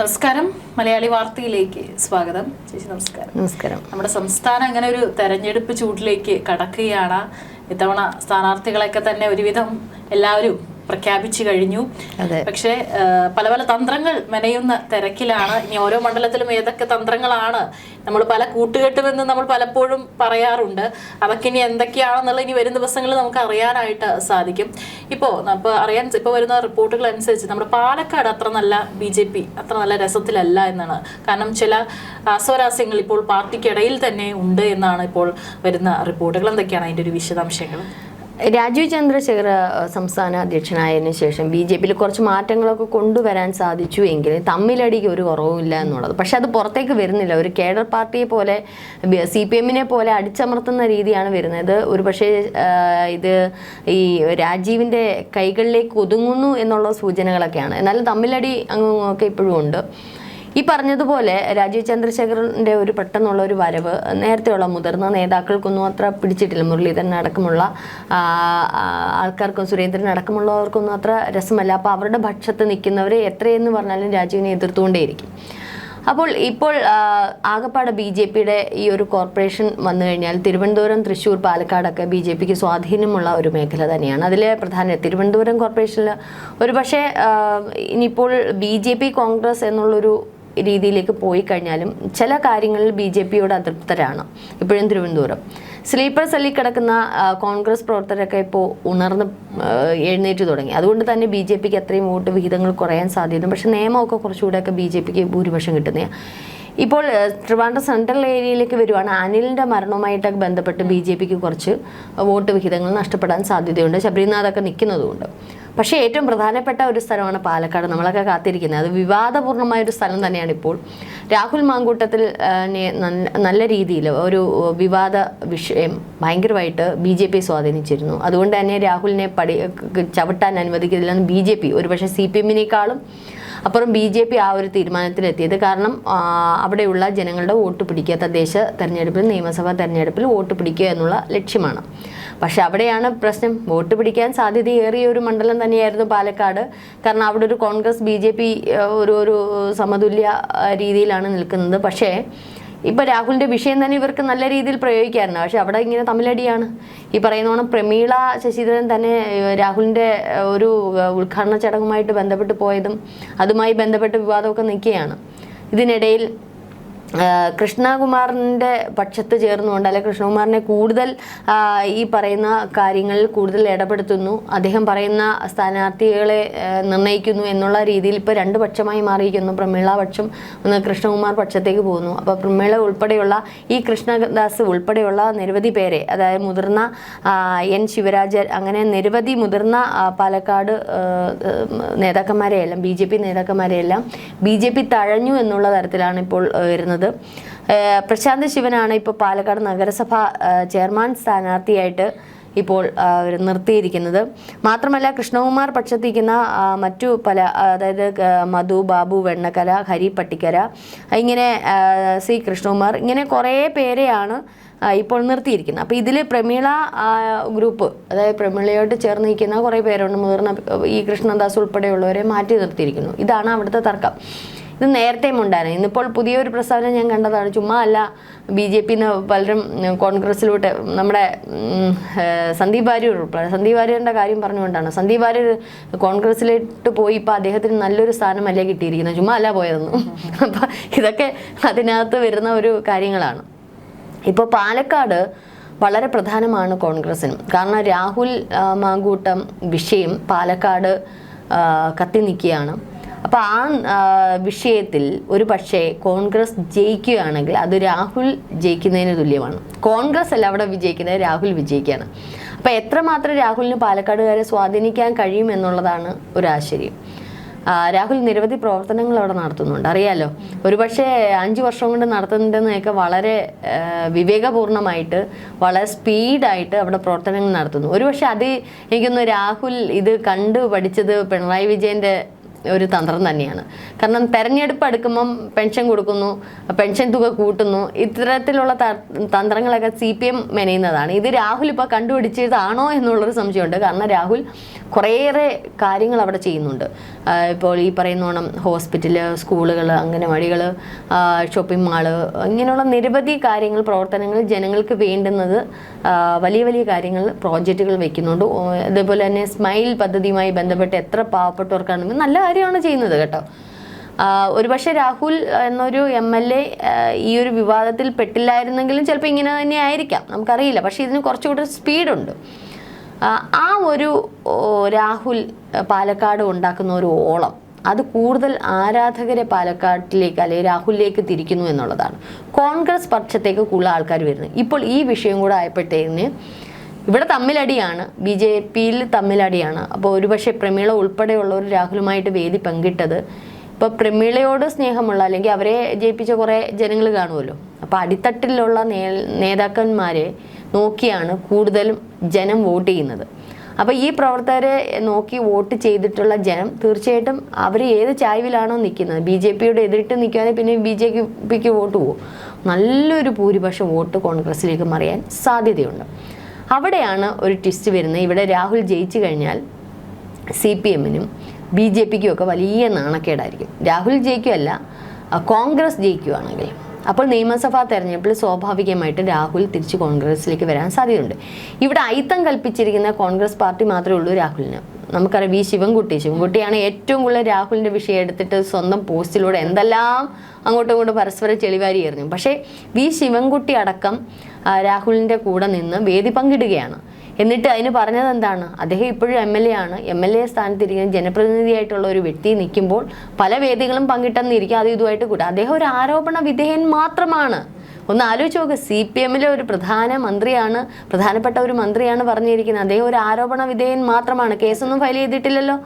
നമസ്കാരം. മലയാളി വാർത്തയിലേക്ക് സ്വാഗതം. ചേച്ചി നമസ്കാരം. നമസ്കാരം. നമ്മുടെ സംസ്ഥാനം അങ്ങനെ ഒരു തെരഞ്ഞെടുപ്പ് ചൂട്ടിലേക്ക് കടക്കുകയാണ്. ഇത്തവണ സ്ഥാനാർത്ഥികളൊക്കെ തന്നെ ഒരുവിധം എല്ലാവരും പ്രഖ്യാപിച്ചു കഴിഞ്ഞു. അതെ. പക്ഷേ പല പല തന്ത്രങ്ങൾ മെനയുന്ന തിരക്കിലാണ്. ഇനി ഓരോ മണ്ഡലത്തിലും ഏതൊക്കെ തന്ത്രങ്ങളാണ് നമ്മൾ പല കൂട്ടുകെട്ടുമെന്ന് നമ്മൾ പലപ്പോഴും പറയാറുണ്ട്. അതൊക്കെ ഇനി എന്തൊക്കെയാണെന്നുള്ള ഇനി വരും ദിവസങ്ങളിൽ നമുക്ക് അറിയാനായിട്ട് സാധിക്കും. ഇപ്പോൾ ഇപ്പോൾ അറിയാൻ ഇപ്പോൾ വരുന്ന റിപ്പോർട്ടുകൾ അനുസരിച്ച് നമ്മുടെ പാലക്കാട് അത്ര നല്ല ബി ജെ പി അത്ര നല്ല രസത്തിലല്ല എന്നാണ്. കാരണം ചില അസ്വരാസ്യങ്ങൾ ഇപ്പോൾ പാർട്ടിക്കിടയിൽ തന്നെ ഉണ്ട് എന്നാണ് ഇപ്പോൾ വരുന്ന റിപ്പോർട്ടുകൾ. എന്തൊക്കെയാണ് അതിന്റെ ഒരു വിശദാംശങ്ങൾ? രാജീവ് ചന്ദ്രശേഖർ സംസ്ഥാന അധ്യക്ഷനായതിനു ശേഷം ബി ജെ പിയിൽ കുറച്ച് മാറ്റങ്ങളൊക്കെ കൊണ്ടുവരാൻ സാധിച്ചു എങ്കിൽ തമ്മിലടിക്ക് ഒരു കുറവുമില്ല എന്നുള്ളത്. പക്ഷെ അത് പുറത്തേക്ക് വരുന്നില്ല. ഒരു കേഡർ പാർട്ടിയെ പോലെ സി പി എമ്മിനെ പോലെ അടിച്ചമർത്തുന്ന രീതിയാണ് വരുന്നത്. ഒരു പക്ഷേ ഇത് ഈ രാജീവിന്റെ കൈകളിലേക്ക് ഒതുങ്ങുന്നു എന്നുള്ള സൂചനകളൊക്കെയാണ്. എന്നാലും തമ്മിലടി അങ്ങൊക്കെ ഇപ്പോഴും ഉണ്ട്. ഈ പറഞ്ഞതുപോലെ രാജീവ് ചന്ദ്രശേഖരന്റെ ഒരു പെട്ടെന്നുള്ള ഒരു വരവ് നേരത്തെയുള്ള മുതിർന്ന നേതാക്കൾക്കൊന്നും അത്ര പിടിച്ചിട്ടില്ല. മുരളീധരൻ അടക്കമുള്ള ആൾക്കാർക്കും സുരേന്ദ്രൻ അടക്കമുള്ളവർക്കൊന്നും അത്ര രസമല്ല. അപ്പോൾ അവരുടെ ഭക്ഷത്ത് നിൽക്കുന്നവരെ എത്രയെന്ന് പറഞ്ഞാലും രാജീവിനെ എതിർത്തുകൊണ്ടേയിരിക്കും. അപ്പോൾ ഇപ്പോൾ ആകപ്പാട് ബി ജെ പിയുടെ ഈ ഒരു കോർപ്പറേഷൻ വന്നു കഴിഞ്ഞാൽ തിരുവനന്തപുരം തൃശ്ശൂർ പാലക്കാടൊക്കെ ബി ജെ പിക്ക് സ്വാധീനമുള്ള ഒരു മേഖല തന്നെയാണ്. അതിൽ പ്രധാന തിരുവനന്തപുരം കോർപ്പറേഷനിൽ ഒരു പക്ഷേ ഇനിയിപ്പോൾ ബി ജെ പി കോൺഗ്രസ് എന്നുള്ളൊരു രീതിയിലേക്ക് പോയി കഴിഞ്ഞാലും ചില കാര്യങ്ങളിൽ ബി ജെ പിയോട് അതൃപ്തരാണ്. ഇപ്പോഴും തിരുവനന്തപുരം. സ്ലീപ്പർ സെല്ലിൽ കിടക്കുന്ന കോൺഗ്രസ് പ്രവർത്തകരൊക്കെ ഇപ്പോൾ ഉണർന്ന് എഴുന്നേറ്റ് തുടങ്ങി. അതുകൊണ്ട് തന്നെ ബി ജെ പിക്ക് അത്രയും വോട്ട് വിഹിതങ്ങൾ കുറയാൻ സാധ്യത പക്ഷേ നിയമമൊക്കെ കുറച്ചുകൂടെയൊക്കെ ബി ജെ പിക്ക് ഭൂരിപക്ഷം കിട്ടുന്നതാണ് ഇപ്പോൾ ട്രിവാൻഡ്രം സെൻട്രൽ ഏരിയയിലേക്ക് വരുവാണ്. അനിലിന്റെ മരണവുമായിട്ടൊക്കെ ബന്ധപ്പെട്ട് ബി ജെ പിക്ക് കുറച്ച് വോട്ട് വിഹിതങ്ങൾ നഷ്ടപ്പെടാൻ സാധ്യതയുണ്ട്. ശബരിനാഥൊക്കെ നിൽക്കുന്നതുകൊണ്ട്. പക്ഷേ ഏറ്റവും പ്രധാനപ്പെട്ട ഒരു സ്ഥലമാണ് പാലക്കാട്. നമ്മളൊക്കെ കാത്തിരിക്കുന്നത്. അത് വിവാദപൂർണമായ ഒരു സ്ഥലം തന്നെയാണ് ഇപ്പോൾ. രാഹുൽ മാങ്കൂട്ടത്തിൽ നല്ല- രീതിയിൽ ഒരു വിവാദ വിഷയം ഭയങ്കരമായിട്ട് ബി ജെ പി സ്വാധീനിച്ചിരുന്നു. അതുകൊണ്ട് തന്നെ രാഹുലിനെ പടി ചവിട്ടാൻ അനുവദിക്കുന്നില്ലെന്ന് ബി ജെ പി. ഒരുപക്ഷെ സി പി എമ്മിനേക്കാളും അപ്പുറം ബി ജെ പി ആ ഒരു തീരുമാനത്തിലെത്തിയത്. കാരണം അവിടെയുള്ള ജനങ്ങളുടെ വോട്ട് പിടിക്കുക തദ്ദേശ തെരഞ്ഞെടുപ്പിൽ നിയമസഭാ തെരഞ്ഞെടുപ്പിൽ വോട്ട് പിടിക്കുക എന്നുള്ള ലക്ഷ്യമാണ്. പക്ഷെ അവിടെയാണ് പ്രശ്നം. വോട്ട് പിടിക്കാൻ സാധ്യതയേറിയ ഒരു മണ്ഡലം തന്നെയായിരുന്നു പാലക്കാട്. കാരണം അവിടെ ഒരു കോൺഗ്രസ് ബി ജെ പി ഒരു ഒരു സമതുല്യ രീതിയിലാണ് നിൽക്കുന്നത്. പക്ഷേ ഇപ്പൊ രാഹുലിന്റെ വിഷയം തന്നെ ഇവർക്ക് നല്ല രീതിയിൽ പ്രയോഗിക്കാറുണ്ട്. പക്ഷെ അവിടെ ഇങ്ങനെ തമ്മിലടിയാണ് ഈ പറയുന്നോണം പ്രമീള ശശിധരൻ തന്നെ രാഹുലിന്റെ ഒരു ഉദ്ഘാടന ചടങ്ങുമായിട്ട് ബന്ധപ്പെട്ട് പോയതും അതുമായി ബന്ധപ്പെട്ട് വിവാദമൊക്കെ നിൽക്കുകയാണ്. ഇതിനിടയിൽ കൃഷ്ണകുമാറിന്റെ പക്ഷത്ത് ചേർന്നുകൊണ്ട് അല്ലെ കൃഷ്ണകുമാറിനെ കൂടുതൽ ഈ പറയുന്ന കാര്യങ്ങളിൽ കൂടുതൽ ഇടപെടുത്തുന്നു. അദ്ദേഹം പറയുന്ന സ്ഥാനാർത്ഥികളെ നിർണയിക്കുന്നു എന്നുള്ള രീതിയിൽ ഇപ്പോൾ രണ്ട് പക്ഷമായി മാറിയിരിക്കുന്നു. പ്രമീള പക്ഷം ഒന്ന് കൃഷ്ണകുമാർ പക്ഷത്തേക്ക് പോകുന്നു. അപ്പോൾ പ്രമീള ഉൾപ്പെടെയുള്ള ഈ കൃഷ്ണദാസ് ഉൾപ്പെടെയുള്ള നിരവധി പേരെ അതായത് മുതിർന്ന എൻ ശിവരാജൻ അങ്ങനെ നിരവധി മുതിർന്ന പാലക്കാട് നേതാക്കന്മാരെയെല്ലാം ബി ജെ പി നേതാക്കന്മാരെയെല്ലാം ബി ജെ പി തഴഞ്ഞു എന്നുള്ള തരത്തിലാണ് ഇപ്പോൾ വരുന്നത്. ആ, പ്രശാന്ത് ശിവനാണ് ഇപ്പോൾ പാലക്കാട് നഗരസഭ ചെയർമാൻ സ്ഥാനാർത്ഥിയായിട്ട് ഇപ്പോൾ നിർത്തിയിരിക്കുന്നത്. മാത്രമല്ല കൃഷ്ണകുമാർ പക്ഷത്തിരിക്കുന്ന മറ്റു പല അതായത് മധു ബാബു വെണ്ണക്കല ഹരി പട്ടിക്കര ഇങ്ങനെ സി കൃഷ്ണകുമാർ ഇങ്ങനെ കുറേ പേരെയാണ് ഇപ്പോൾ നിർത്തിയിരിക്കുന്നത്. അപ്പോൾ ഇതിൽ പ്രമീള ഗ്രൂപ്പ് അതായത് പ്രമീളയോട്ട് ചേർന്ന് നിൽക്കുന്ന കുറേ പേരുണ്ട്. മുതിർന്ന ഈ കൃഷ്ണദാസ് ഉൾപ്പെടെയുള്ളവരെ മാറ്റി നിർത്തിയിരിക്കുന്നു. ഇതാണ് അവിടുത്തെ തർക്കം. ഇത് നേരത്തെയും ഉണ്ടായിരുന്നു. ഇന്നിപ്പോൾ പുതിയൊരു പ്രസ്താവന ഞാൻ കണ്ടതാണ്. ചുമ്മാ അല്ല ബി ജെ പിന്ന് പലരും കോൺഗ്രസിലോട്ട് നമ്മുടെ സന്ദീപ് വാര്യർ സന്ദീപ് വാര്യറിന്റെ കാര്യം പറഞ്ഞുകൊണ്ടാണ്. സന്ദീപ് വാര്യർ കോൺഗ്രസ്സിലോട്ട് പോയി ഇപ്പോൾ അദ്ദേഹത്തിന് നല്ലൊരു സ്ഥാനമല്ലേ കിട്ടിയിരിക്കുന്നത്. ചുമ്മാ അല്ല പോയതൊന്നും. അപ്പം ഇതൊക്കെ അതിനകത്ത് വരുന്ന ഒരു കാര്യങ്ങളാണ്. ഇപ്പോൾ പാലക്കാട് വളരെ പ്രധാനമാണ് കോൺഗ്രസിനും കാരണം രാഹുൽ മാങ്കൂട്ടം വിഷയം പാലക്കാട് കത്തി നിൽക്കുകയാണ്. അപ്പോൾ ആ വിഷയത്തിൽ ഒരു പക്ഷേ കോൺഗ്രസ് ജയിക്കുകയാണെങ്കിൽ അത് രാഹുൽ ജയിക്കുന്നതിന് തുല്യമാണ്. കോൺഗ്രസ് അല്ല അവിടെ വിജയിക്കുന്നത് രാഹുൽ വിജയിക്കുകയാണ്. അപ്പോൾ എത്രമാത്രം രാഹുലിന് പാലക്കാടുകാരെ സ്വാധീനിക്കാൻ കഴിയും എന്നുള്ളതാണ് ഒരു ആശ്ചര്യം. രാഹുൽ നിരവധി പ്രവർത്തനങ്ങൾ അവിടെ നടത്തുന്നുണ്ട്. അറിയാലോ? ഒരുപക്ഷെ അഞ്ച് വർഷം കൊണ്ട് നടത്തുന്നുണ്ടെന്നൊക്കെ വളരെ വിവേകപൂർണമായിട്ട് വളരെ സ്പീഡായിട്ട് അവിടെ പ്രവർത്തനങ്ങൾ നടത്തുന്നു. ഒരുപക്ഷെ അത് എനിക്കൊന്ന് രാഹുൽ ഇത് കണ്ടു പഠിച്ചത് പിണറായി വിജയന്റെ ഒരു തന്ത്രം തന്നെയാണ്. കാരണം തെരഞ്ഞെടുപ്പ് അടുക്കുമ്പം പെൻഷൻ കൊടുക്കുന്നു പെൻഷൻ തുക കൂട്ടുന്നു ഇത്തരത്തിലുള്ള തന്ത്രങ്ങളൊക്കെ സി പി എം മെനയുന്നതാണ്. ഇത് രാഹുൽ ഇപ്പോൾ കണ്ടുപിടിച്ചതാണോ എന്നുള്ളൊരു സംശയമുണ്ട്. കാരണം രാഹുൽ കുറേയേറെ കാര്യങ്ങൾ അവിടെ ചെയ്യുന്നുണ്ട്. ഇപ്പോൾ ഈ പറയുന്ന ഓണം ഹോസ്പിറ്റൽ സ്കൂളുകൾ അംഗനവാടികൾ ഷോപ്പിംഗ് മാൾ ഇങ്ങനെയുള്ള നിരവധി കാര്യങ്ങൾ പ്രവർത്തനങ്ങൾ ജനങ്ങൾക്ക് വേണ്ടുന്നത് വലിയ വലിയ കാര്യങ്ങൾ പ്രോജക്റ്റുകൾ വെക്കുന്നുണ്ട്. അതേപോലെ തന്നെ സ്മൈൽ പദ്ധതിയുമായി ബന്ധപ്പെട്ട് എത്ര പാവപ്പെട്ടവർക്കാണെങ്കിലും നല്ല കാര്യമാണ് ചെയ്യുന്നത് കേട്ടോ. ഒരുപക്ഷെ രാഹുൽ എന്നൊരു എം എൽ എ ഈ ഒരു വിവാദത്തിൽ പെട്ടില്ലായിരുന്നെങ്കിലും ചിലപ്പോൾ ഇങ്ങനെ തന്നെ ആയിരിക്കാം. നമുക്കറിയില്ല. പക്ഷേ ഇതിന് കുറച്ചുകൂടി സ്പീഡുണ്ട്. ആ ഒരു രാഹുൽ പാലക്കാട് ഉണ്ടാക്കുന്ന ഒരു ഓളം അത് കൂടുതൽ ആരാധകരെ പാലക്കാട്ടിലേക്ക് അല്ലെങ്കിൽ രാഹുലിലേക്ക് തിരിക്കുന്നു എന്നുള്ളതാണ്. കോൺഗ്രസ് പക്ഷത്തേക്ക് കൂടുതൽ ആൾക്കാർ വരുന്നത്. ഇപ്പോൾ ഈ വിഷയം കൂടെ ആയപ്പോഴത്തേന് ഇവിടെ തമ്മിലടിയാണ്. ബി ജെ പിയിൽ തമ്മിലടിയാണ്. അപ്പോൾ ഒരുപക്ഷെ പ്രമീള ഉൾപ്പെടെയുള്ളവർ രാഹുലുമായിട്ട് വേദി പങ്കിട്ടത്. ഇപ്പോൾ പ്രമീളയോട് സ്നേഹമുള്ള അല്ലെങ്കിൽ അവരെ ജയിപ്പിച്ച കുറേ ജനങ്ങൾ കാണുമല്ലോ. അപ്പോൾ അടിത്തട്ടിലുള്ള നേ നേതാക്കന്മാരെ നോക്കിയാണ് കൂടുതലും ജനം വോട്ട് ചെയ്യുന്നത്. അപ്പോൾ ഈ പ്രവർത്തകരെ നോക്കി വോട്ട് ചെയ്തിട്ടുള്ള ജനം തീർച്ചയായിട്ടും അവർ ഏത് ചായ്വിലാണോ നിൽക്കുന്നത്. ബി ജെ പിയുടെ എതിരിട്ട് നിൽക്കുകയാണെങ്കിൽ പിന്നെ ബി ജെ പിക്ക് വോട്ട് പോകും നല്ലൊരു ഭൂരിപക്ഷം വോട്ട് കോൺഗ്രസിലേക്ക് മറിയാൻ സാധ്യതയുണ്ട്. അവിടെയാണ് ഒരു ട്വിസ്റ്റ് വരുന്നത്. ഇവിടെ രാഹുൽ ജയിച്ചു കഴിഞ്ഞാൽ സി പി എമ്മിനും ബി ജെ പിക്കും ഒക്കെ വലിയ നാണക്കേടായിരിക്കും. രാഹുൽ ജയിക്കുകയല്ല കോൺഗ്രസ് ജയിക്കുകയാണെങ്കിൽ അപ്പോൾ നിയമസഭാ തെരഞ്ഞെടുപ്പിൽ സ്വാഭാവികമായിട്ട് രാഹുൽ തിരിച്ച് കോൺഗ്രസിലേക്ക് വരാൻ സാധ്യതയുണ്ട്. ഇവിടെ അയിത്തം കൽപ്പിച്ചിരിക്കുന്ന കോൺഗ്രസ് പാർട്ടി മാത്രമേ ഉള്ളൂ രാഹുലിന്. നമുക്കറിയാം വി ശിവൻകുട്ടി. ശിവൻകുട്ടിയാണ് ഏറ്റവും കൂടുതൽ രാഹുലിന്റെ വിഷയം എടുത്തിട്ട് സ്വന്തം പോസ്റ്റിലൂടെ എന്തെല്ലാം അങ്ങോട്ടും ഇങ്ങോട്ടും പരസ്പരം ചെളിവാരി എറിഞ്ഞു. പക്ഷേ വി ശിവൻകുട്ടി അടക്കം രാഹുലിന്റെ കൂടെ നിന്ന് വേദി പങ്കിടുകയാണ്. എന്നിട്ട് അതിന് പറഞ്ഞത് എന്താണ്? അദ്ദേഹം ഇപ്പോഴും എം എൽ എ ആണ്. എം എൽ എ സ്ഥാനത്തിരിക്കുന്ന ജനപ്രതിനിധിയായിട്ടുള്ള ഒരു വ്യക്തി നിൽക്കുമ്പോൾ പല വേദികളും പങ്കിട്ടെന്നിരിക്കും. അത് ഇതുമായിട്ട് കൂട്ടുക അദ്ദേഹം ഒരു ആരോപണ വിധേയൻ മാത്രമാണ്. ഒന്ന് ആലോചിച്ച് നോക്ക്. സി പി എമ്മിലെ ഒരു പ്രധാന മന്ത്രിയാണ് പ്രധാനപ്പെട്ട ഒരു മന്ത്രിയാണ് പറഞ്ഞിരിക്കുന്നത്. അദ്ദേഹം ഒരു ആരോപണ വിധേയൻ മാത്രമാണ്. കേസൊന്നും ഫയൽ ചെയ്തിട്ടില്ലല്ലോ.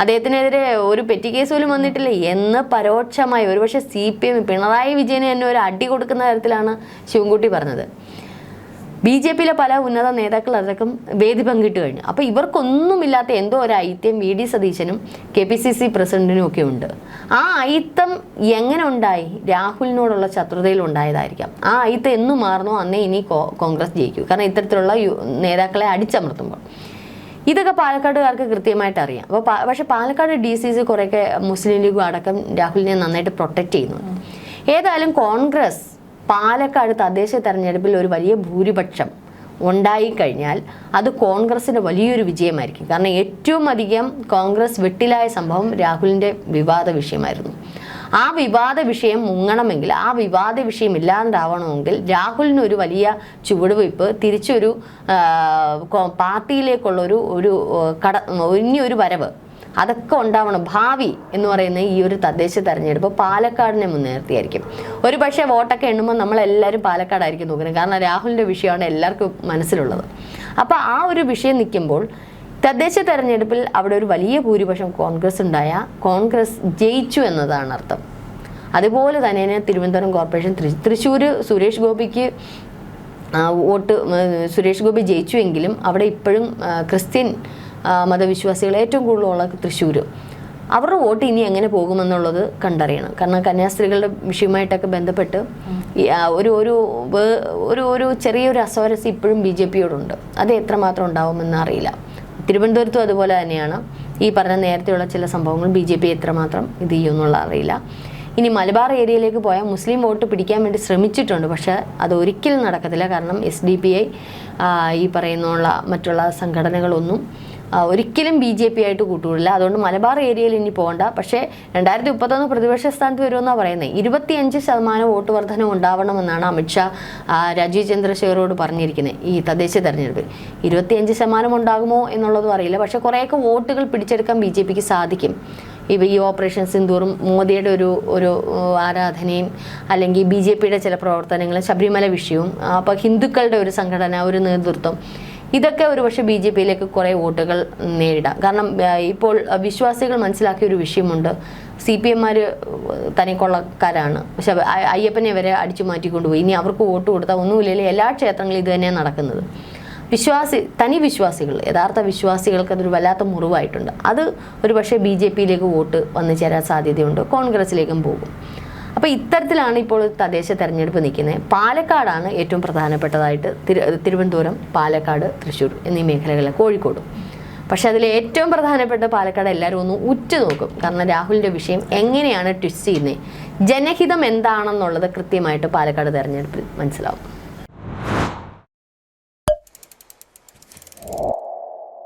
അദ്ദേഹത്തിനെതിരെ ഒരു പെറ്റി കേസ് പോലും വന്നിട്ടില്ല. എന്ന് പരോക്ഷമായി ഒരുപക്ഷെ സി പി എം പിണറായി വിജയന് തന്നെ ഒരു അടി കൊടുക്കുന്ന തരത്തിലാണ് ശിവൻകുട്ടി പറഞ്ഞത്. ബി ജെ പിയിലെ പല ഉന്നത നേതാക്കൾ അതൊക്കെ വേദി പങ്കിട്ട് കഴിഞ്ഞു. അപ്പോൾ ഇവർക്കൊന്നുമില്ലാത്ത എന്തോ ഒരു ഐത്യം വി ഡി സതീശനും കെ പി സി സി പ്രസിഡന്റിനും ഒക്കെ ഉണ്ട്. ആ ഐത്തം എങ്ങനെ ഉണ്ടായി രാഹുലിനോടുള്ള ശത്രുതയിൽ ഉണ്ടായതായിരിക്കാം. ആ ഐത്തം എന്നു മാറുന്നോ അന്നേ ഇനി കോൺഗ്രസ് ജയിക്കൂ. കാരണം ഇത്തരത്തിലുള്ള നേതാക്കളെ അടിച്ചമർത്തുമ്പോൾ. ഇതൊക്കെ പാലക്കാടുകാർക്ക് കൃത്യമായിട്ട് അറിയാം. അപ്പോൾ പക്ഷേ പാലക്കാട് ഡി സി സി കുറേയൊക്കെ മുസ്ലിം ലീഗും അടക്കം രാഹുലിനെ നന്നായിട്ട് പ്രൊട്ടക്റ്റ് ചെയ്യുന്നുണ്ട്. ഏതായാലും കോൺഗ്രസ് പാലക്കാട് തദ്ദേശ തെരഞ്ഞെടുപ്പിൽ ഒരു വലിയ ഭൂരിപക്ഷം ഉണ്ടായിക്കഴിഞ്ഞാൽ അത് കോൺഗ്രസിന് വലിയൊരു വിജയമായിരിക്കും. കാരണം ഏറ്റവും അധികം കോൺഗ്രസ് വെട്ടിലായ സംഭവം രാഹുലിന്റെ വിവാദ വിഷയമായിരുന്നു. ആ വിവാദ വിഷയം മുങ്ങണമെങ്കിൽ ആ വിവാദ വിഷയം ഇല്ലാണ്ടാവണമെങ്കിൽ രാഹുലിന് ഒരു വലിയ ചുവടുവയ്പ് തിരിച്ചൊരു പാർട്ടിയിലേക്കുള്ളൊരു ഒരു കട ഇനി ഒരു വരവ് അതൊക്കെ ഉണ്ടാവണം. ഭാവി എന്ന് പറയുന്ന ഈ ഒരു തദ്ദേശ തെരഞ്ഞെടുപ്പ് പാലക്കാടിനെ മുൻനിർത്തിയായിരിക്കും. ഒരു പക്ഷേ വോട്ടൊക്കെ എണ്ണുമ്പോൾ നമ്മളെല്ലാവരും പാലക്കാടായിരിക്കും നോക്കുന്നത്. കാരണം രാഹുലിന്റെ വിഷയമാണ് എല്ലാവർക്കും മനസ്സിലുള്ളത്. അപ്പോൾ ആ ഒരു വിഷയം നിൽക്കുമ്പോൾ തദ്ദേശ തെരഞ്ഞെടുപ്പിൽ അവിടെ ഒരു വലിയ ഭൂരിപക്ഷം കോൺഗ്രസ് ഉണ്ടായ കോൺഗ്രസ് ജയിച്ചു എന്നതാണ് അർത്ഥം. അതുപോലെ തന്നെ തിരുവനന്തപുരം കോർപ്പറേഷൻ തൃശ്ശൂർ സുരേഷ് ഗോപിക്ക് വോട്ട് സുരേഷ് ഗോപി ജയിച്ചുവെങ്കിലും അവിടെ ഇപ്പോഴും ക്രിസ്ത്യൻ മതവിശ്വാസികൾ ഏറ്റവും കൂടുതലുള്ള തൃശ്ശൂർ. അവരുടെ വോട്ട് ഇനി എങ്ങനെ പോകുമെന്നുള്ളത് കണ്ടറിയണം. കാരണം കന്യാസ്ത്രീകളുടെ വിഷയമായിട്ടൊക്കെ ബന്ധപ്പെട്ട് ഒരു ഒരു ഒരു ഒരു ചെറിയൊരു അസ്വാരസ്യം ഇപ്പോഴും ബി ജെ പിയോടുണ്ട്. അത് എത്രമാത്രം ഉണ്ടാവുമെന്ന് അറിയില്ല. തിരുവനന്തപുരത്തും അതുപോലെ തന്നെയാണ്. ഈ പറഞ്ഞ നേരത്തെയുള്ള ചില സംഭവങ്ങൾ ബി ജെ പി എത്രമാത്രം ഇത് ചെയ്യുമെന്നുള്ള അറിയില്ല. ഇനി മലബാർ ഏരിയയിലേക്ക് പോയാൽ മുസ്ലിം വോട്ട് പിടിക്കാൻ വേണ്ടി ശ്രമിച്ചിട്ടുണ്ട്. പക്ഷേ അത് ഒരിക്കലും നടക്കത്തില്ല. കാരണം എസ് ഡി പി ഐ ഈ പറയുന്നുള്ള മറ്റുള്ള സംഘടനകളൊന്നും ഒരിക്കലും ബി ജെ പി ആയിട്ട് കൂട്ടുകൂടില്ല. അതുകൊണ്ട് മലബാർ ഏരിയയിൽ ഇനി പോകണ്ട. പക്ഷേ രണ്ടായിരത്തി മുപ്പത്തൊന്ന് പ്രതിപക്ഷ സ്ഥാനത്ത് വരുമെന്നാണ് പറയുന്നത് ഇരുപത്തിയഞ്ച് ശതമാനം വോട്ട് വർധനം ഉണ്ടാവണമെന്നാണ് അമിത്ഷാ രാജീവ് ചന്ദ്രശേഖരോട് പറഞ്ഞിരിക്കുന്നത് ഈ തദ്ദേശ തെരഞ്ഞെടുപ്പിൽ. ഇരുപത്തിയഞ്ച് ശതമാനം ഉണ്ടാകുമോ എന്നുള്ളതും അറിയില്ല. പക്ഷേ കുറേയൊക്കെ വോട്ടുകൾ പിടിച്ചെടുക്കാൻ ബി ജെ പിക്ക് സാധിക്കും. ഇവ ഈ ഓപ്പറേഷൻ സിന്ദൂറും മോദിയുടെ ഒരു ഒരു ആരാധനയും അല്ലെങ്കിൽ ബി ജെ പിയുടെ ചില പ്രവർത്തനങ്ങളും ശബരിമല വിഷയവും അപ്പോൾ ഹിന്ദുക്കളുടെ ഒരു സംഘടന ഒരു നേതൃത്വം ഇതൊക്കെ ഒരു പക്ഷേ ബി ജെ പിയിലേക്ക് കുറേ വോട്ടുകൾ നേരിടാം. കാരണം ഇപ്പോൾ വിശ്വാസികൾ മനസ്സിലാക്കിയ ഒരു വിഷയമുണ്ട്. സി പി എമ്മാർ തനിക്കൊള്ളക്കാരാണ്. പക്ഷെ അയ്യപ്പനെ വരെ അടിച്ചു മാറ്റിക്കൊണ്ടുപോയി. ഇനി അവർക്ക് വോട്ട് കൊടുത്താൽ ഒന്നുമില്ലെങ്കിൽ എല്ലാ ക്ഷേത്രങ്ങളിലും ഇത് തന്നെയാണ് നടക്കുന്നത്. വിശ്വാസി തനി വിശ്വാസികൾ യഥാർത്ഥ വിശ്വാസികൾക്ക് അതൊരു വല്ലാത്ത മുറിവായിട്ടുണ്ട്. അത് ഒരു പക്ഷേ ബി ജെ പിയിലേക്ക് വോട്ട് വന്നു ചേരാൻ സാധ്യതയുണ്ട്. കോൺഗ്രസിലേക്കും പോകും. അപ്പോൾ ഇത്തരത്തിലാണ് ഇപ്പോൾ തദ്ദേശ തെരഞ്ഞെടുപ്പ് നിൽക്കുന്നത്. പാലക്കാടാണ് ഏറ്റവും പ്രധാനപ്പെട്ടതായിട്ട്. തിരു തിരുവനന്തപുരം പാലക്കാട് തൃശ്ശൂർ എന്നീ മേഖലകളിലെ കോഴിക്കോടും. പക്ഷെ അതിൽ ഏറ്റവും പ്രധാനപ്പെട്ട പാലക്കാട് എല്ലാവരും ഒന്ന് ഉറ്റുനോക്കും കാരണം രാഹുലിന്റെ വിഷയം എങ്ങനെയാണ് ട്വിസ്റ്റ് ചെയ്യുന്നത്? ജനഹിതം എന്താണെന്നുള്ളത് കൃത്യമായിട്ട് പാലക്കാട് തെരഞ്ഞെടുപ്പിൽ മനസ്സിലാവും.